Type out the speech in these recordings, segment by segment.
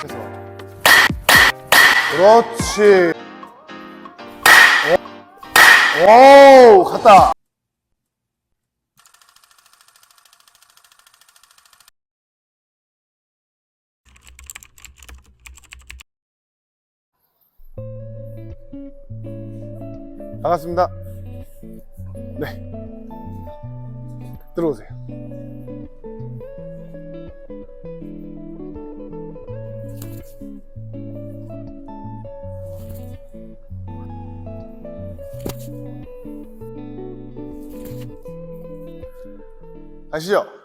그래서 그렇지. 오, 오 갔다. 반갑습니다. 네. 들어오세요. 가시죠.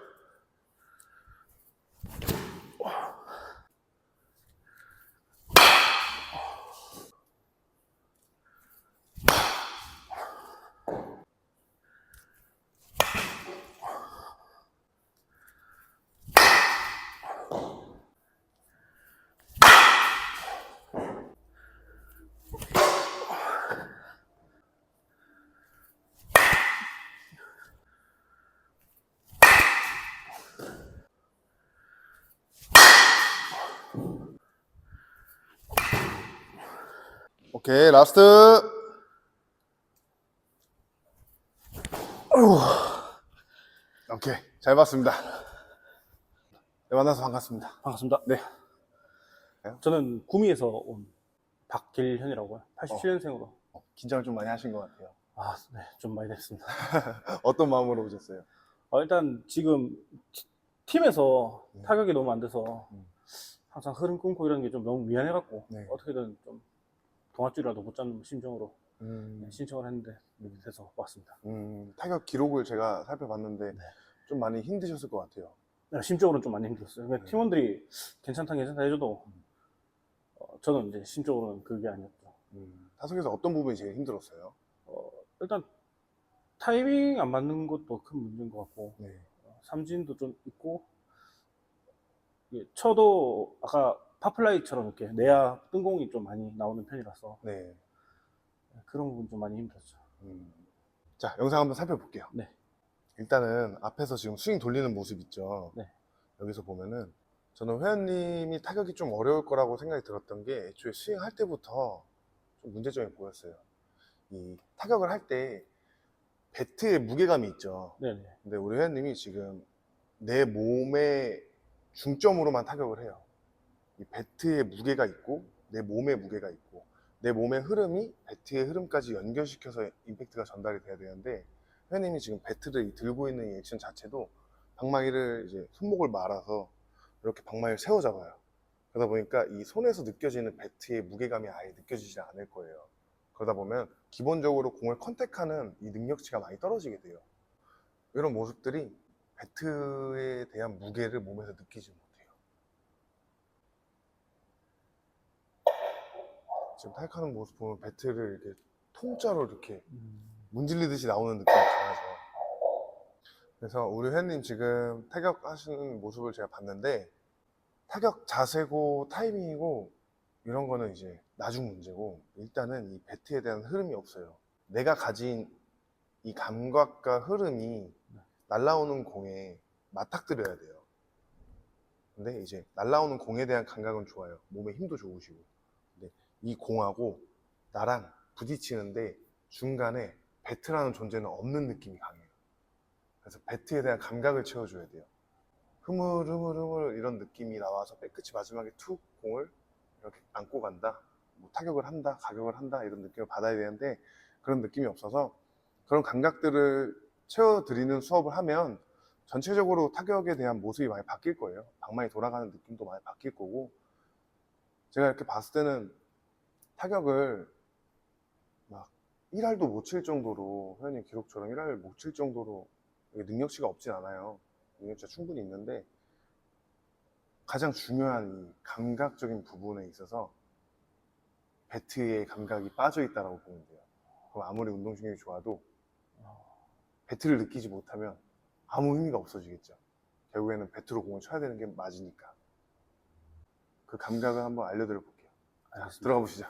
오케이, 라스트. 오케이, 잘 봤습니다. 네, 만나서 반갑습니다. 반갑습니다. 네. 저는 구미에서 온 박길현이라고요. 87년생으로. 어, 긴장을 좀 많이 하신 것 같아요. 아, 네, 좀 많이 됐습니다. 어떤 마음으로 오셨어요? 어, 일단 지금 티- 팀에서 음. 타격이 너무 안 돼서 음. 항상 흐름 끊고 이런 게 좀 너무 미안해갖고 네. 어떻게든 좀 동아줄이라도 못 잡는 심정으로 음, 네, 신청을 했는데 이렇게 돼서 왔습니다. 음, 타격 기록을 제가 살펴봤는데 네. 좀 많이 힘드셨을 것 같아요. 네, 심적으로는 좀 많이 힘들었어요. 근데 네. 팀원들이 괜찮다 괜찮다 해줘도 음. 어, 저는 이제 심적으로는 그게 아니었죠. 음, 타석에서 어떤 부분이 제일 힘들었어요? 어, 일단 타이밍 안 맞는 것도 큰 문제인 것 같고 네. 어, 삼진도 좀 있고 이게 쳐도 아까 파플라이처럼 이렇게 내야 뜬공이 좀 많이 나오는 편이라서 네. 그런 부분 좀 많이 힘들었죠. 음. 자, 영상 한번 살펴볼게요. 네. 일단은 앞에서 지금 스윙 돌리는 모습 있죠. 네. 여기서 보면은 저는 회원님이 타격이 좀 어려울 거라고 생각이 들었던 게 애초에 스윙 할 때부터 좀 문제점이 보였어요. 이 타격을 할 때 배트의 무게감이 있죠. 네네. 근데 우리 회원님이 지금 내 몸의 중점으로만 타격을 해요. 이 배트의 무게가 있고 내 몸의 무게가 있고 내 몸의 흐름이 배트의 흐름까지 연결시켜서 임팩트가 전달이 돼야 되는데 회원님이 지금 배트를 이 들고 있는 이 액션 자체도 방망이를 이제 손목을 말아서 이렇게 방망이를 세워 잡아요. 그러다 보니까 이 손에서 느껴지는 배트의 무게감이 아예 느껴지지 않을 거예요. 그러다 보면 기본적으로 공을 컨택하는 이 능력치가 많이 떨어지게 돼요. 이런 모습들이 배트에 대한 무게를 몸에서 느끼지 못해요. 지금 타격하는 모습 보면 배트를 이렇게 통짜로 이렇게 문질리듯이 나오는 느낌이 강하죠. 그래서 우리 회원님 지금 타격하시는 모습을 제가 봤는데 타격 자세고 타이밍이고 이런 거는 이제 나중 문제고 일단은 이 배트에 대한 흐름이 없어요. 내가 가진 이 감각과 흐름이 날라오는 공에 맞닥뜨려야 돼요. 근데 이제 날라오는 공에 대한 감각은 좋아요. 몸에 힘도 좋으시고. 이 공하고 나랑 부딪히는데 중간에 배트라는 존재는 없는 느낌이 강해요. 그래서 배트에 대한 감각을 채워줘야 돼요. 흐물 흐물 흐물 이런 느낌이 나와서 백끝이 마지막에 툭 공을 이렇게 안고 간다. 뭐 타격을 한다, 가격을 한다 이런 느낌을 받아야 되는데 그런 느낌이 없어서 그런 감각들을 채워드리는 수업을 하면 전체적으로 타격에 대한 모습이 많이 바뀔 거예요. 방망이 돌아가는 느낌도 많이 바뀔 거고 제가 이렇게 봤을 때는 타격을 막 1할도 못 칠 정도로 회원님 기록처럼 1할 못칠 정도로 능력치가 없진 않아요. 능력치가 충분히 있는데 가장 중요한 이 감각적인 부분에 있어서 배트의 감각이 빠져 있다라고 보면 돼요. 그럼 아무리 운동신경이 좋아도 배트를 느끼지 못하면 아무 의미가 없어지겠죠. 결국에는 배트로 공을 쳐야 되는 게 맞으니까. 그 감각을 한번 알려드려 볼게요. 들어가 보시죠.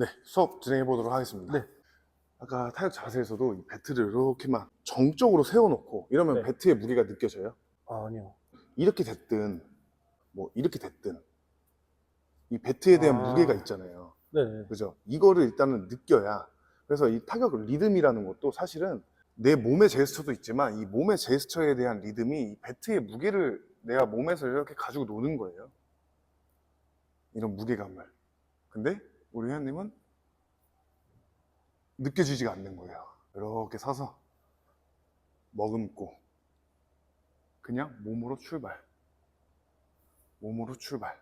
네, 수업 진행해 보도록 하겠습니다. 네. 아까 타격 자세에서도 이 배트를 이렇게만 정적으로 세워놓고 이러면 네. 배트의 무게가 느껴져요. 아, 아니요. 이렇게 됐든 뭐 이렇게 됐든 이 배트에 대한 아. 무게가 있잖아요. 네네. 그죠? 이거를 일단은 느껴야 그래서 이 타격 리듬이라는 것도 사실은 내 몸의 제스처도 있지만 이 몸의 제스처에 대한 리듬이 이 배트의 무게를 내가 몸에서 이렇게 가지고 노는 거예요. 이런 무게감을. 근데 우리 회원님은 느껴지지가 않는 거예요. 이렇게 서서 머금고 그냥 몸으로 출발. 몸으로 출발.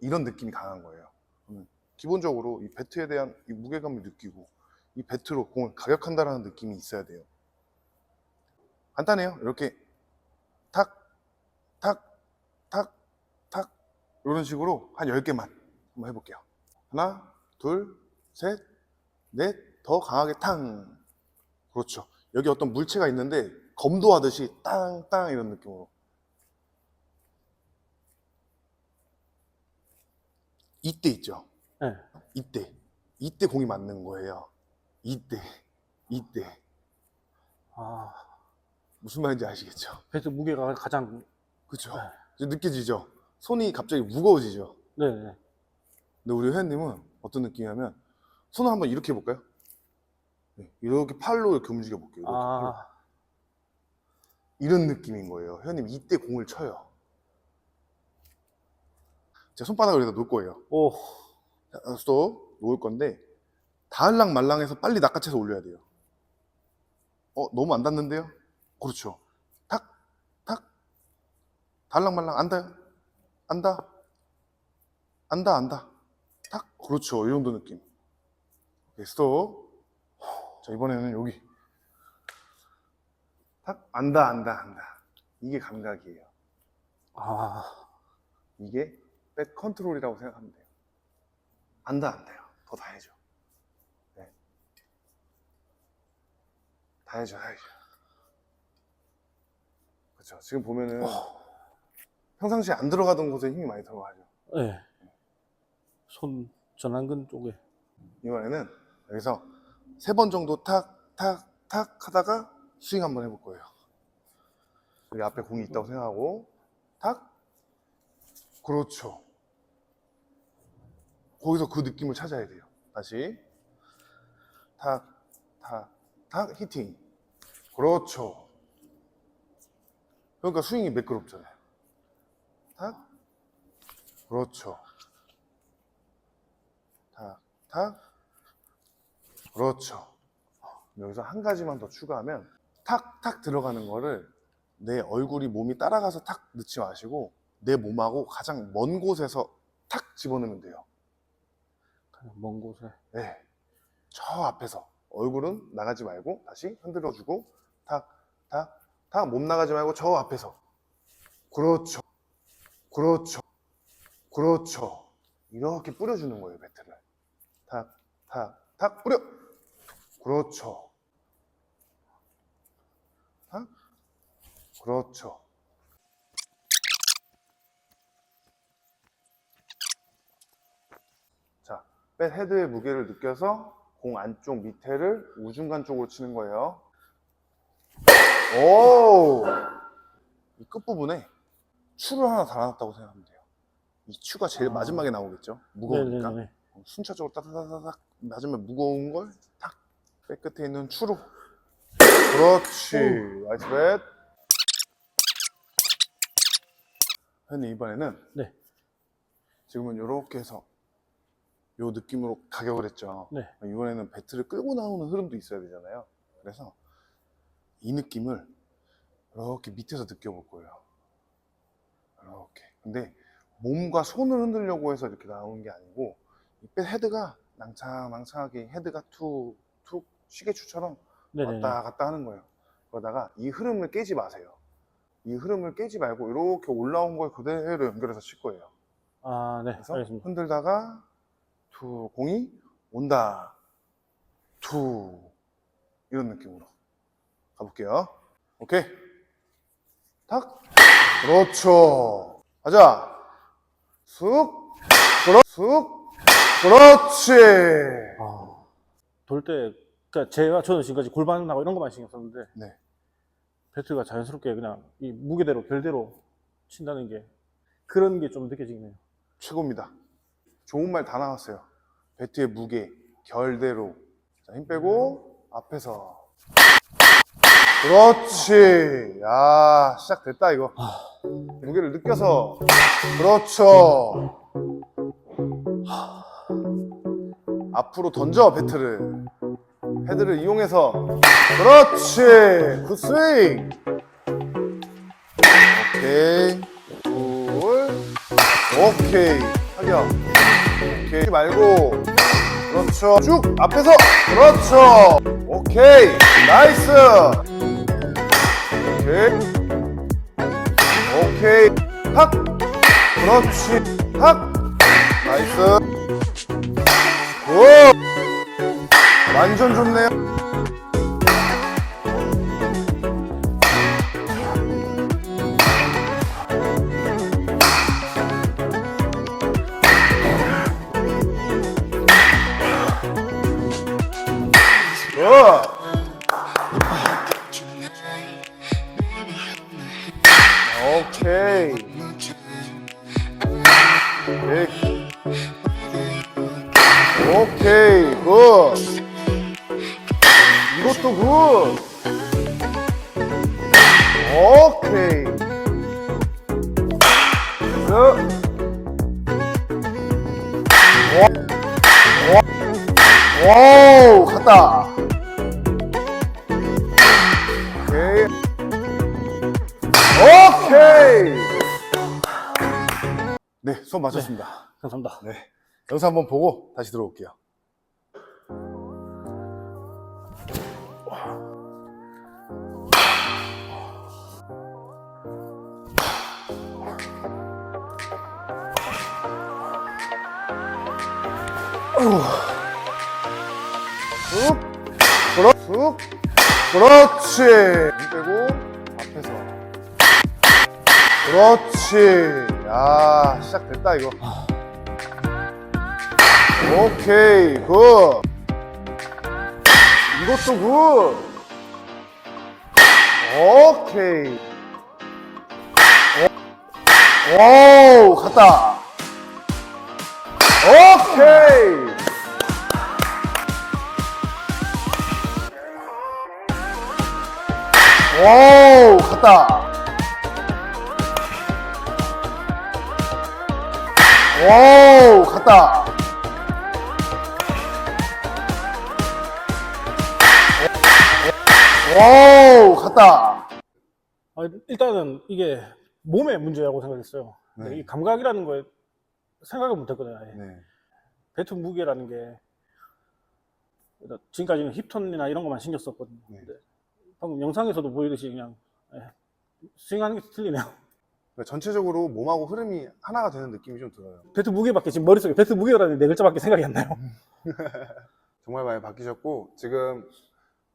이런 느낌이 강한 거예요. 기본적으로 이 배트에 대한 이 무게감을 느끼고 이 배트로 공을 가격한다라는 느낌이 있어야 돼요. 간단해요. 이렇게 탁, 탁, 탁, 탁 이런 식으로 한 10개만 한번 해볼게요. 하나, 둘, 셋, 넷, 더 강하게 탕. 그렇죠. 여기 어떤 물체가 있는데 검도하듯이 땅, 땅 이런 느낌으로. 이때 있죠. 네. 이때. 이때 공이 맞는 거예요. 이때. 이때. 아, 무슨 말인지 아시겠죠? 배트 무게가 가장, 그쵸? 네. 느껴지죠? 손이 갑자기 무거워지죠? 네네. 근데 우리 회원님은 어떤 느낌이냐면 손을 한번 이렇게 해볼까요? 네, 이렇게 팔로 이렇게 움직여 볼게요. 이렇게. 아, 이런 느낌인 거예요. 회원님 이때 공을 쳐요. 제 손바닥을 여기다 놓을 거예요. 오, 자, 스톱 놓을 건데 닿을랑 말랑해서 빨리 낚아채서 올려야 돼요. 어 너무 안 닿는데요? 그렇죠. 탁, 탁, 닿을랑 말랑 안 닿아요? 안 닿아? 안 닿아, 안닿 아? 탁, 그렇죠. 이 정도 느낌. 오케이, 스톱. 자 이번에는 여기 탁, 안 닿아, 안 닿아, 안 닿아. 이게 감각이에요. 아, 이게 백 컨트롤이라고 생각하면 돼요. 안 닿아, 안 닿아요. 더 닿아야죠. 네. 닿아야죠, 닿아야죠. 그렇죠. 지금 보면은 평상시에 안 들어가던 곳에 힘이 많이 들어가죠. 네. 손 전완근 쪽에. 이번에는 여기서 세 번 정도 탁, 탁, 탁 하다가 스윙 한번 해볼 거예요. 여기 앞에 공이 있다고 생각하고, 탁, 그렇죠. 거기서 그 느낌을 찾아야 돼요. 다시. 탁, 탁, 탁, 히팅. 그렇죠. 그러니까 스윙이 매끄럽잖아요. 탁, 그렇죠. 탁, 탁, 그렇죠. 여기서 한 가지만 더 추가하면 탁탁 들어가는 거를 내 얼굴이 몸이 따라가서 탁 넣지 마시고 내 몸하고 가장 먼 곳에서 탁 집어넣으면 돼요. 먼 곳에. 네. 저 앞에서 얼굴은 나가지 말고 다시 흔들어주고 탁, 탁, 탁 몸 나가지 말고 저 앞에서 그렇죠. 그렇죠. 그렇죠. 이렇게 뿌려주는 거예요, 배트를. 탁, 탁, 탁 뿌려. 그렇죠. 탁. 그렇죠. 자, 백 헤드의 무게를 느껴서 공 안쪽 밑에를 우중간 쪽으로 치는 거예요. 오! 이 끝부분에 추를 하나 달아놨다고 생각하면 돼요. 이 추가 제일 아. 마지막에 나오겠죠? 무거우니까. 네네네. 순차적으로 따다다닥 맞으면 무거운 걸 탁 백끝에 있는 추로 그렇지. 나이스 뱃 현님 이번에는. 네. 지금은 이렇게 해서 요 느낌으로 가격을 했죠. 네. 이번에는 배트를 끌고 나오는 흐름도 있어야 되잖아요. 그래서 이 느낌을 이렇게 밑에서 느껴볼 거예요. 이렇게. 근데 몸과 손을 흔들려고 해서 이렇게 나오는 게 아니고 이백 헤드가 낭창낭창하게 헤드가 툭툭 시계추처럼 네네. 왔다 갔다 하는 거예요. 그러다가 이 흐름을 깨지 마세요. 이 흐름을 깨지 말고 이렇게 올라온 걸 그대로 연결해서 칠 거예요. 아, 네. 그래서 알겠습니다. 흔들다가 투 공이 온다. 투 이런 느낌으로 가볼게요. 오케이. 탁. 그렇죠. 가자. 쑥. 그렇 쑥. 그렇지. 아, 돌때 그러니까 제가 저는 지금까지 골반하고 이런 것만 신경 썼는데 네. 배트가 자연스럽게 그냥 이 무게대로 결대로 친다는 게 그런 게 좀 느껴지네요. 최고입니다. 좋은 말 다 나왔어요. 배트의 무게, 결대로. 자, 힘 빼고, 앞에서. 그렇지. 야, 시작됐다, 이거. 무게를 느껴서. 그렇죠. 앞으로 던져, 배트를. 헤드를 이용해서. 그렇지. 굿스윙. 오케이. 굿. 오케이. 타격. 오케이. 말고. 그렇죠. 쭉. 앞에서. 그렇죠. 오케이. 나이스. 오케이. 오케이. 탁. 그렇지. 탁. 나이스. 굿. 완전 좋네요. 굿. 오케이. 오케이. 오케이. 굿. 이것도 굿. 오케이. 굿. 와우, 갔다. 오케이. 오케이. 네, 수업 마쳤습니다. 감사합니다. 네. 영상 한번 보고 다시 들어올게요. 쑥, 그렇, 쑥, 그렇지. 힘 빼고 앞에서. 그렇지. 야, 시작됐다 이거. 오케이, 굿. 이것도 굿. 오케이. 오, 와우, 갔다. 일단은 이게 몸의 문제라고 생각했어요. 네. 이 감각이라는 거에 생각을 못했거든요. 아예. 네. 배트 무게라는 게 지금까지는 힙턴이나 이런 것만 신경 썼거든요. 네. 근데 방금 영상에서도 보이듯이 그냥 예, 스윙하는 게 틀리네요. 그러니까 전체적으로 몸하고 흐름이 하나가 되는 느낌이 좀 들어요. 배트 무게밖에 지금 머릿속에 배트 무게라는 네 글자밖에 생각이 안 나요. 정말 많이 바뀌셨고 지금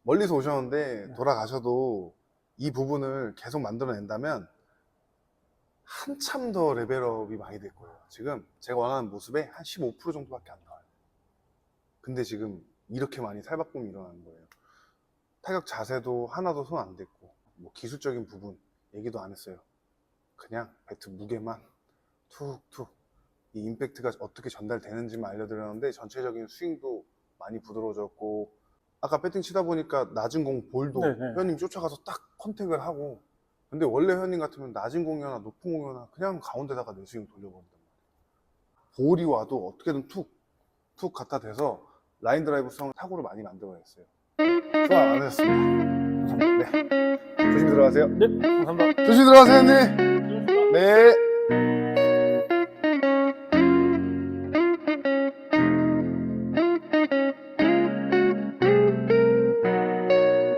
멀리서 오셨는데 돌아가셔도 이 부분을 계속 만들어낸다면 한참 더 레벨업이 많이 될 거예요. 지금 제가 원하는 모습에 한 15% 정도밖에 안 나와요. 근데 지금 이렇게 많이 살바꿈이 일어나는 거예요. 타격 자세도 하나도 손 안 댔고 뭐 기술적인 부분 얘기도 안 했어요. 그냥 배트 무게만 툭툭 이 임팩트가 어떻게 전달되는지만 알려드렸는데 전체적인 스윙도 많이 부드러워졌고 아까 배팅 치다 보니까 낮은 공 볼도 네, 네. 회원님 쫓아가서 딱 컨택을 하고 근데 원래 회원님 같으면 낮은 공이나 높은 공이나 그냥 가운데다가 내 스윙 돌려버린단 말이에요. 볼이 와도 어떻게든 툭툭 갖다 대서 라인 드라이브성 타구를 많이 만들어냈어요. 수고 안 하셨습니다. 네. 조심히 들어가세요. 네, 감사합니다. 조심히 들어가세요 형님. 네